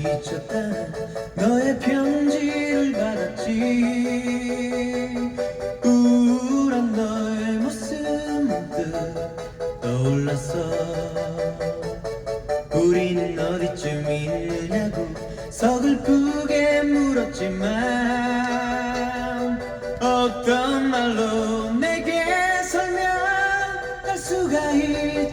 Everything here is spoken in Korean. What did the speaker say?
지쳤다. 너의 편지를 받았지. 우울한 너의 모습 문득 떠올랐어. 우리는 어디쯤 있느냐고 서글프게 물었지만 어떤 말로 내게 설명할 수가 있지?